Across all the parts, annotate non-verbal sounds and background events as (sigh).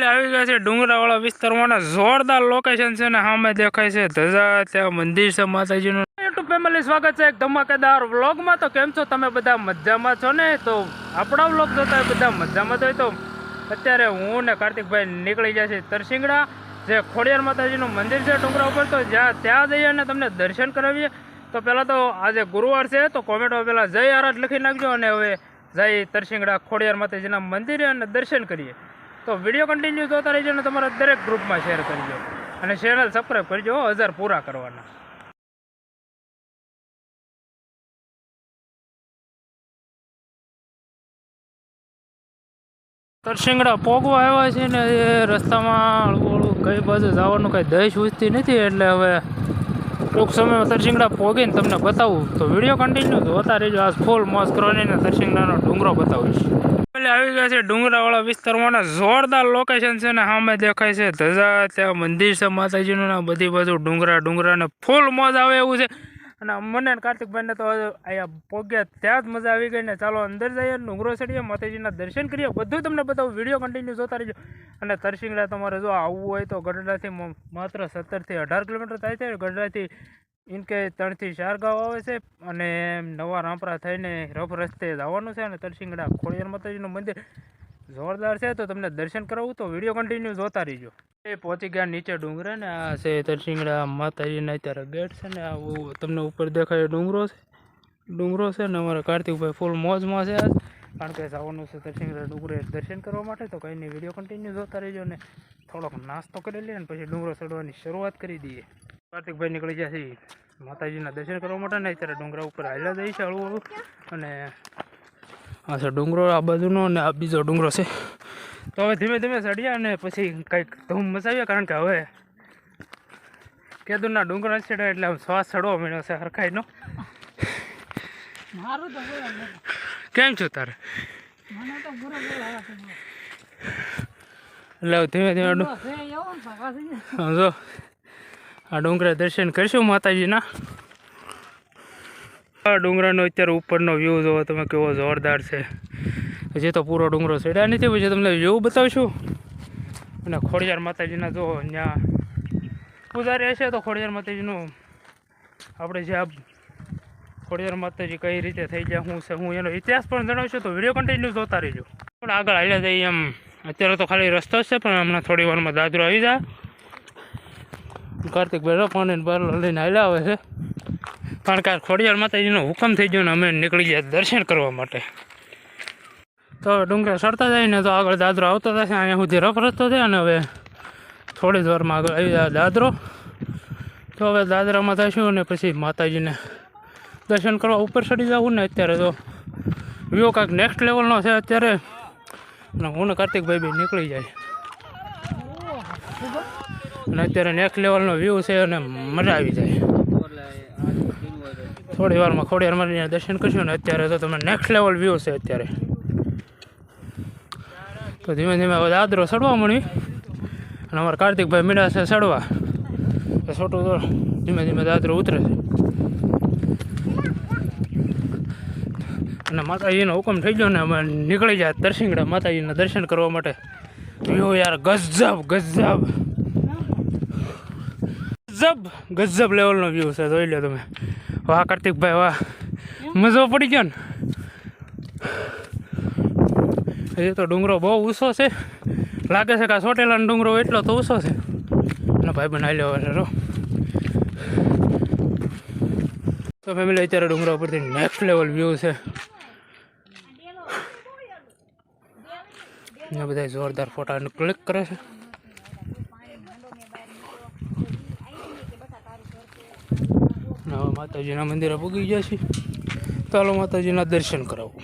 એટલે આવી ગયા છે ડુંગરાવાળા વિસ્તારમાં. જોરદાર લોકેશન છે ને સામે દેખાય છે ધજા, ત્યાં મંદિર છે માતાજીનું. ફેમિલી સ્વાગત છે એક ધમાકેદાર વ્લોગમાં તો કેમ છો? તમે બધા મજામાં છો ને? તો આપણા વ્લોગ જોતા બધા મજામાં હોય. તો અત્યારે હું ને કાર્તિકભાઈ નીકળી ગયા છે તરસિંગડા, જે ખોડિયાર માતાજીનું મંદિર છે ડુંગરા ઉપર. તો જ્યાં ત્યાં જઈએ અને તમને દર્શન કરાવીએ. તો પહેલાં તો આજે ગુરુવાર છે, તો કોમેન્ટમાં પહેલાં જય આરાધ લખી નાખજો અને હવે જય તરસિંગડા ખોડિયાર માતાજીના મંદિરે અને દર્શન કરીએ. તો વીડિયો કન્ટિન્યુ જોતા રહેજો અને તમારા દરેક ગ્રુપમાં શેર કરજો. અને ચેનલ સબસ્ક્રાઈબ કરજો હજાર પૂરા કરવાના. તરસિંગડા પોગવા આવ્યા છે ને રસ્તામાં હળવું કઈ બાજુ જવાનું કઈ દહી સૂચતી નથી, એટલે હવે ટૂંક સમયમાં તરસિંગડા પોગીને તમને બતાવું. તો વીડિયો કન્ટિન્યુ જોતા રહેજો આ ફૂલ મોસ કરવાની ને તરસિંગડાનો ડુંગરો બતાવીશ. એટલે આવી ગયા છે ડુંગરાવાળા વિસ્તારમાં જોરદાર લોકેશન છે ને સામે દેખાય છે ધજા, ત્યાં મંદિર છે, માતાજીનું બધી બાજુ ડુંગરા ડુંગરા ને ફૂલ મોજ આવે એવું છે. અને મને ને કાર્તિકભાઈને તો અહીંયા પોગ્યા ત્યાં જ મજા આવી ગઈ ને ચાલો અંદર જઈએ ડુંગરો ચડીએ, માતાજીના દર્શન કરીએ. બધું તમને બતાવું, વીડિયો કન્ટિન્યુ જોતા રહેજો. અને તરસિંગડા તમારે જો આવવું હોય તો ગઢડાથી માત્ર સત્તરથી અઢાર કિલોમીટર થાય છે. ગઢડાથી ઇનકે ત્રણથી ચાર ગાંવ આવે છે અને નવા રામપરા થઈને રફ રસ્તે જવાનું છે અને તરસિંગડા ખોડિયાર માતાજીનું મંદિર. જોરદાર છે તો તમને દર્શન કરાવું તો વીડિયો કન્ટિન્યુ જોતા રહીજો. એ પહોંચી ગયા નીચે ડુંગરે ને આ છે તરસિંગડા માતાજીના અત્યારે ગેટ છે ને આ તમને ઉપર દેખાય ડુંગરો છે. ડુંગરો છે ને અમારા કાર્તિકભાઈ ફૂલ મોજમાં છે કારણ કે જવાનું છે તરસિંગડા ડુંગરે દર્શન કરવા માટે તો કંઈ નહીં વીડિયો કન્ટિન્યુ જોતા રહીજો ને થોડોક નાસ્તો કરી લઈએ ને પછી ડુંગરો ચડવાની શરૂઆત કરી દઈએ. કાર્તિકભાઈ નીકળી ગયા છે માતાજીના દર્શન કરવા માટે ને અત્યારે ડુંગરા ઉપર હાલ્યા જાય છે હળવું અને આ છે ડુંગરો આ બાજુનો અને આ બીજો ડુંગરો છે. તો હવે ધીમે ધીમે ચડ્યા અને પછી કંઈક ધૂમ મચાવ્યા કારણ કે હવે કેદુરના ડુંગર ચડ્યા એટલે આમ શ્વાસ ચડવો મળ્યો છે હરખાઈનો. કેમ છું તારે. એટલે ધીમે ધીમે જો. આ ડુંગરે દર્શન કરીશું માતાજીના. ડુંગરાનો અત્યારે ઉપરનો વ્યૂ જોવો તમે કેવો જોરદાર છે. હજી તો પૂરો ડુંગરો ચડ્યા નથી, પછી તમને વ્યૂ બતાવશું. અને ખોડિયાર માતાજીના જો અહીંયા પૂજારી હશે તો ખોડિયાર માતાજીનું આપણે જે આ ખોડિયાર માતાજી કઈ રીતે થઈ ગયા, શું છે, હું એનો ઇતિહાસ પણ જણાવશું, તો વીડિયો કન્ટિન્યુ જોતા રહીજો. પણ આગળ હાલ્યા જઈએ એમ. અત્યારે તો ખાલી રસ્તો છે, પણ હમણાં થોડી વારમાં દાદરો આવી જાય કાર્તિકભાઈ એને બહાર લઈને હાલ્યા આવે છે. કારણ કે આ ખોડિયાર માતાજીનો હુકમ થઈ ગયો ને અમે નીકળી ગયા દર્શન કરવા માટે. તો ડુંગર જાય ને તો આગળ દાદરો આવતો થશે અહીંયા સુધી રફ રસ્તો છે અને હવે થોડી જ વારમાં આગળ આવી જાય દાદરો. તો હવે દાદરામાં થઈશું અને પછી માતાજીને દર્શન કરવા ઉપર ચડી જવું ને અત્યારે તો વ્યૂ કાંઈક નેક્સ્ટ લેવલનો છે અત્યારે. અને હું ને કાર્તિકભાઈ બી નીકળી જાય. અને અત્યારે નેક્સ્ટ લેવલનો વ્યૂ છે અને મજા આવી જાય. થોડી વારમાં ખોડિયાર મારીને દર્શન કરશું ને અત્યારે તો તમે નેક્સ્ટ લેવલ વ્યૂ છે અત્યારે. તો ધીમે ધીમે હવે દાદરો સડવા મળી અને અમારા કાર્તિકભાઈ મીડા છે સડવા છોટું તો ધીમે ધીમે દાદરો ઉતરે છે. અને માતાજીનો હુકમ થઈ ગયો ને અમે નીકળી જાય દર્શિંગડા માતાજીના દર્શન કરવા માટે. વ્યૂ યાર ગજબ ગજબ. ગજબ ગજબ લેવલનો વ્યૂ છે, જોઈ લો તમે. વાહ કાર્તિકભાઈ વાહ. મજો પડી ગયો ને. હજી તો ડુંગરો બહુ ઊંચો છે. લાગે છે કે આ સોટેલાનો ડુંગરો એટલો તો ઊંચો છે. અને ભાઈ બનાવી લેવા છે રો તો ફેમિલી અત્યારે ડુંગરા ઉપરથી નેક્સ્ટ લેવલ વ્યૂ છે. બધા જોરદાર ફોટા ક્લિક કરે છે ને હવે માતાજીના મંદિરે પૂગી ગયા છીએ. ચાલો માતાજીના દર્શન કરાવું.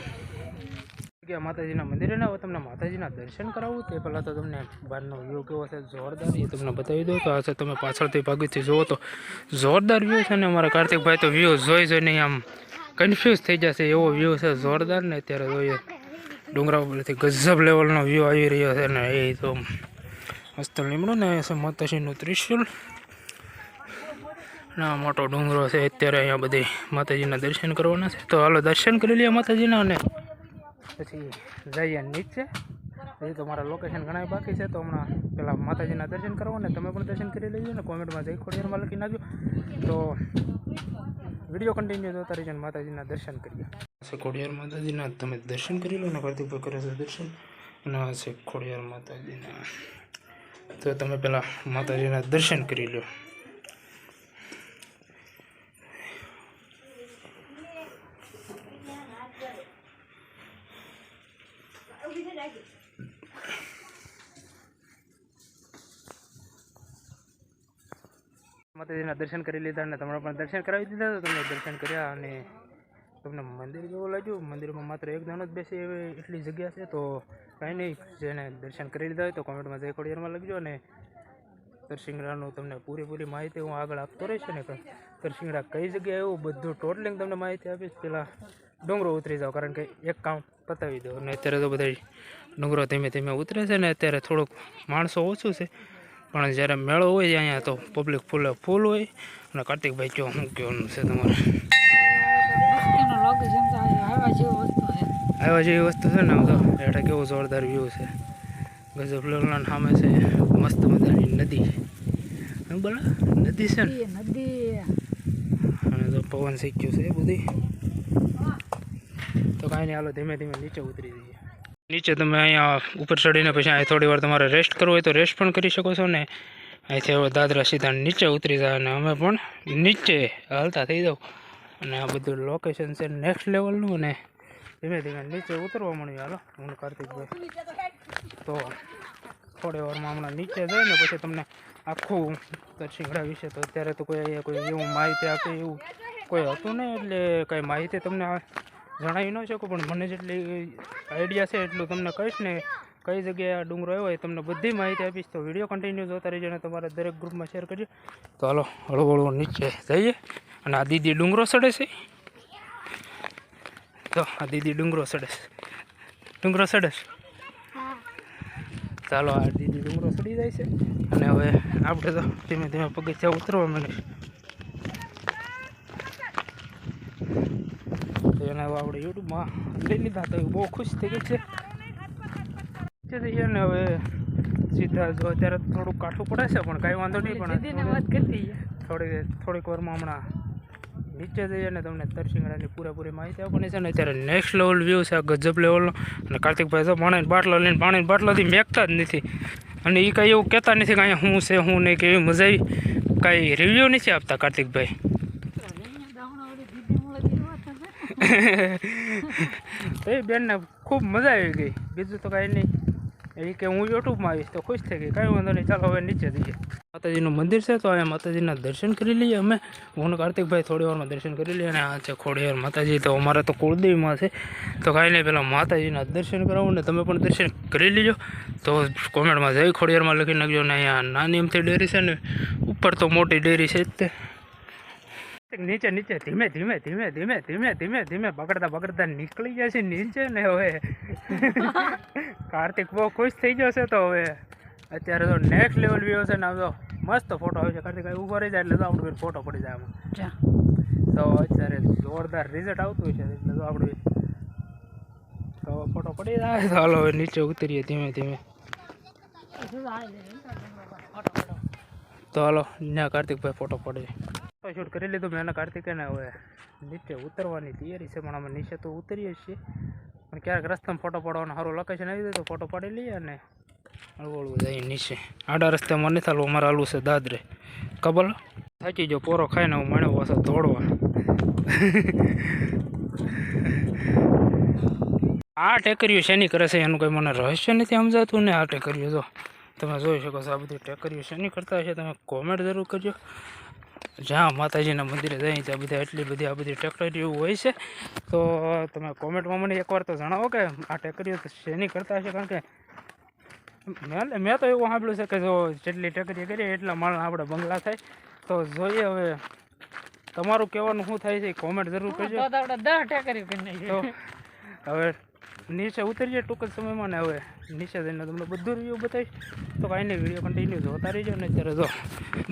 ગયા માતાજીના મંદિરે ને તમને માતાજીના દર્શન કરાવું? તે પહેલાં તો તમને બહારનો વ્યૂ કેવો છે? જોરદાર એ તમને બતાવી દઉં. તો આ તમે પાછળથી ભાગીથી જુઓ તો જોરદાર વ્યૂ છે ને અમારા કાર્તિકભાઈ તો વ્યૂ જોઈ જોઈને આમ કન્ફ્યુઝ થઈ જશે એવો વ્યૂ છે જોરદાર ને અત્યારે જોઈએ ડુંગરા ઉપરથી ગજબ લેવલનો વ્યૂ આવી રહ્યો છે ને એ તો મસ્ત લીમડો ને છે માતાજીનું ત્રિશુલ ના મોટો ડુંગરો છે, અત્યારે અહીંયા બધે માતાજીના દર્શન કરવાના છે. તો હાલો, દર્શન કરી લઈએ માતાજીના અને પછી જઈએ નીચે. હજી તો મારા લોકેશન ઘણા બાકી છે, તો હમણાં પેલા માતાજીના દર્શન કરો ને તમે પણ દર્શન કરી લેજો ને કોમેન્ટમાં જઈ ખોડિયારમાં લખી નાખજો. તો વીડિયો કન્ટિન્યુ જોતા રહેજો ને માતાજીના દર્શન કરીએ. ખોડિયાર માતાજીના, તમે દર્શન કરી લો ને પ્રદીપભાઈ કરે છે દર્શન. અને આ છે ખોડિયાર માતાજીના. તો તમે પેલા માતાજીના દર્શન કરી લો માતાજીના દર્શન કરી લીધા અને તમારા પણ દર્શન કરાવી દીધા તો તમને દર્શન કર્યા અને તમને મંદિર જેવું લાગ્યું. મંદિરમાં માત્ર એક દાણો જ બેસે એવી એટલી જગ્યા છે તો કાંઈ નહીં. જેને દર્શન કરી લીધા હોય તો કોમેન્ટમાં જય ખોડિયારમાં લખજો અને તરસિંગડાનું તમને પૂરેપૂરી માહિતી હું આગળ આપતો રહીશ ને તરસિંગડા કઈ જગ્યાએ એવું બધું ટોટલિંગ તમને માહિતી આપીશ. પહેલાં ડુંગરો ઉતરી જાઓ, કારણ કે એક કામ પતાવી દો. અને અત્યારે તો બધા ડુંગરો ધીમે ધીમે ઉતરે છે ને અત્યારે થોડુંક માણસો ઓછું છે. પણ જ્યારે મેળો હોય અહીંયા તો પબ્લિક ફૂલે ફૂલ હોય. અને કાર્તિકભાઈ કયો શું કહેવાનું છે તમારે? આવ્યા જેવી વસ્તુ છે. ને આમ તો હેઠળ કેવું જોરદાર વ્યૂ છે. ગજબ લોલના સામે છે. મસ્ત મજાની નદી છે. બોલે નદી છે ને? નદી. અને તો પવન શીખ્યું છે એ બધી. તો કાંઈ નહીં હાલો ધીમે ધીમે નીચે ઉતરી જઈએ. નીચે તમે અહીંયા ઉપર ચડીને પછી અહીં થોડી વાર તમારે રેસ્ટ કરવો હોય તો રેસ્ટ પણ કરી શકો છો ને. અહીંથી હવે દાદરા સીધા નીચે ઉતરી જાય અને અમે પણ નીચે હાલતા થઈ જાઉં. અને આ બધું લોકેશન છે નેક્સ્ટ લેવલનું અને ધીમે ધીમે નીચે ઉતરવા મળ્યું હાલો, હું કાર્તિકભાઈ તો થોડી વારમાં હમણાં નીચે જાય ને પછી તમને આખું દરસિંગડા વિશે તો અત્યારે તો કોઈ અહીંયા કોઈ એવું માહિતી આપે એવું કોઈ હતું નહીં, એટલે કાંઈ માહિતી તમને જણાવી ન શકું, પણ મને જેટલી આઈડિયા છે એટલું તમને કહીશ ને, કઈ જગ્યાએ ડુંગરો આવ્યો હોય તમને બધી માહિતી આપીશ. તો વીડિયો કન્ટિન્યુ જોતા રહેજો અને તમારા દરેક ગ્રુપમાં શેર કરજો. તો હાલો હળવું હળવું નીચે જઈએ અને આ દીદી ડુંગરો સડે છે. તો આ દીદી ડુંગરો સડે ડુંગરો સડે છે? ચાલો, આ દીદી ડુંગરો સડી જાય છે. અને હવે આપણે તો ધીમે ધીમે પગથિયા ઉતરવા માંડીશ તો એને હવે આપણે યુટ્યુબમાં લઈ લીધા તો બહુ ખુશ થઈ ગઈ છે. નીચે જઈએ ને હવે સીધા જો અત્યારે થોડુંક કાઠું પડે છે પણ કાંઈ વાંધો નહીં પણ થોડી થોડીક વારમાં હમણાં નીચે જઈએ ને તમને તરસિંગડાની પૂરેપૂરી માહિતી આપવાની છે ને અત્યારે નેક્સ્ટ લેવલ વ્યૂ છે ગજબ લેવલનો અને કાર્તિકભાઈ તો પાણીની બાટલો લઈને પાણીની બાટલોથી મેકતા જ નથી. અને એ કાંઈ એવું કહેતા નથી કાંઈ હું છે શું નહીં કે એવી મજા આવી. કાંઈ રિવ્યૂ નથી આપતા કાર્તિકભાઈ દાવણાવાળી દીદી મળે તેની વાત (laughs) એ બેનને ખૂબ મજા આવી ગઈ. બીજું તો કાંઈ નહીં. એ કે હું યુટ્યુબમાં આવીશ તો ખુશ થઈ ગઈ. કાંઈ વાંધો નહીં. ચાલો હવે નીચે જઈએ. માતાજીનું મંદિર છે તો અહીંયા માતાજીના દર્શન કરી લઈએ અમે. હું કાર્તિકભાઈ થોડી વારમાં દર્શન કરી લઈએ અને આ છે ખોડિયાર માતાજી. તો અમારે તો કુળદેવીમાં છે. તો કાંઈ નહીં પહેલાં માતાજીના દર્શન કરાવું ને તમે પણ દર્શન કરી લેજો. તો કોમેન્ટમાં જય ખોડિયારમાં લખી નાખજો ને અહીંયા નાની એમથી ડેરી છે ને ઉપર તો મોટી ડેરી છે જ તે. નીચે નીચે ધીમે ધીમે ધીમે ધીમે ધીમે ધીમે ધીમે પકડતા પકડતા નીકળી જાય છે નીચે ને હવે. (laughs) કાર્તિક બહુ ખુશ થઈ ગયો છે તો હવે. અત્યારે તો નેક્સ્ટ લેવલ વ્યૂ છે ને તો મસ્ત ફોટો આવે છે. કાર્તિક ઊભો રહી જાય એટલે તો આપણું ફોટો પડી જાય આમાં. તો અત્યારે જોરદાર રિઝલ્ટ આવતું છે એટલે તો આપણું તો ફોટો પડી જાય. તો હાલો હવે નીચે ઉતરીએ ધીમે ધીમે. તો હાલો ત્યાં કાર્તિકભાઈ ફોટો પડે શૂટ કરી લીધું. મેં અને કાર્તિકે ને હવે નીચે ઉતરવાની તૈયારી છે, પણ અમે નીચે તો ઉતરીએ છીએ. પણ ક્યારેક રસ્તામાં ફોટો પાડવાનો સારું લોકેશન આવી તો ફોટો પાડી લઈએ અને હળવું હળવું જઈએ નીચે. આડા રસ્તે મને હાલવું, અમારે હાલવું છે દાદરે. કબલ થાકી જો પોરો ખાઈને હું મળ્યો પાછો દોડવા. આ ટેકરીઓ શેની કરે છે? એનું કંઈ મને રહસ્ય નથી સમજાતું ને આ ટેકરીઓ જો. તમે જોઈ શકો છો આ બધી ટેકરીઓ શેની કરતા હશે તમે કોમેન્ટ જરૂર કરજો. જ્યાં માતાજીના મંદિરે જાય ત્યાં બધા એટલી બધી આ બધી ટેકરીઓ હોય છે. તો તમે કોમેન્ટમાં મને એકવાર તો જણાવો કે આ ટેકરીઓ શેની કરતા હશે કારણ કે મેં મેં તો એવું સાંભળ્યું છે કે જો જેટલી ટેકરી કરીએ એટલા માણસ આપણે બંગલા થાય. તો જોઈએ હવે તમારું કહેવાનું શું થાય છે કોમેન્ટ જરૂર કરજો. તો હવે નીચે ઉતરી જાય ટૂંક જ સમયમાં ને હવે નીચે જઈને તમને બધું રિવ્યૂ બતાવીશ. તો કાંઈ નહીં વીડિયો કન્ટિન્યુ જોતા રહીજો ને અત્યારે જો.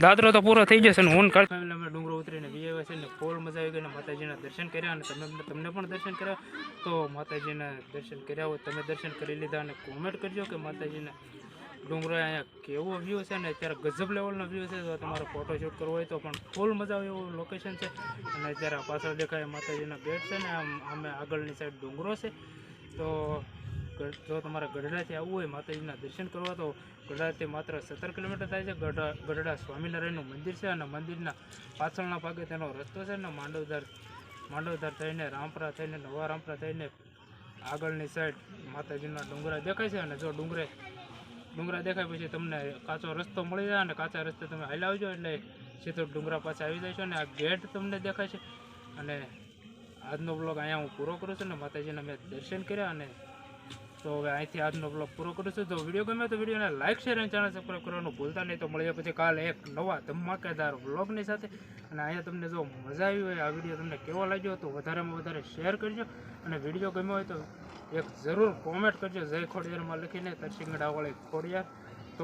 દાદરો તો પૂરો થઈ જશે ને, હું કર અમે ડુંગરો ઉતરીને બી આવ્યા છે ને ફૂલ મજા આવી ગઈ ને, માતાજીના દર્શન કર્યા અને તમે તમને પણ દર્શન કર્યા. તો માતાજીના દર્શન કર્યા હોય, તમે દર્શન કરી લીધા અને કોમેન્ટ કરજો કે માતાજીના ડુંગરો અહીંયા કેવો વ્યૂ છે ને, અત્યારે ગજબ લેવલનો વ્યૂ છે. તો તમારે ફોટોશૂટ કરવો હોય તો પણ ફૂલ મજા આવે એવું લોકેશન છે. અને અત્યારે પાછળ દેખાય માતાજીના ગેટ છે ને, આમ અમે આગળની સાઈડ ડુંગરો છે. તો જો તમારે ગઢડાથી આવવું હોય માતાજીના દર્શન કરવા, તો ગઢડાથી માત્ર સત્તર કિલોમીટર થાય છે. ગઢડા ગઢડા સ્વામિનારાયણનું મંદિર છે અને મંદિરના પાછળના ભાગે તેનો રસ્તો છે ને માંડવધાર માંડવધાર થઈને રામપરા થઈને, નવા રામપરા થઈને આગળની સાઈડ માતાજીના ડુંગરા દેખાય છે અને જો ડુંગરે ડુંગરા દેખાય પછી તમને કાચો રસ્તો મળી જાય અને કાચા રસ્તે તમે હાલ્યા આવજો એટલે સીધો ડુંગરા પાસે આવી જાય છો અને આ ગેટ તમને દેખાય છે. અને આજનો બ્લોગ અહીંયા હું પૂરો કરું છું ને માતાજીના મેં દર્શન કર્યા અને તો હવે અહીંથી આજનો બ્લોગ પૂરો કરું છું. તો વીડિયો ગમે તો વિડીયોને લાઇક શેર અને ચેનલ સબસ્ક્રાઈબ કરવાનું ભૂલતા નહીં. તો મળીએ પછી કાલે એક નવા ધમાકેદાર બ્લોગની સાથે. અને અહીંયા તમને જો મજા આવી હોય, આ વીડિયો તમને કેવો લાગ્યો તો વધારેમાં વધારે શેર કરજો. અને વીડિયો ગમ્યો હોય તો એક જરૂર કોમેન્ટ કરજો. જય ખોડિયારમાં લખીને તરસિંગડાવાળી ખોડિયાર.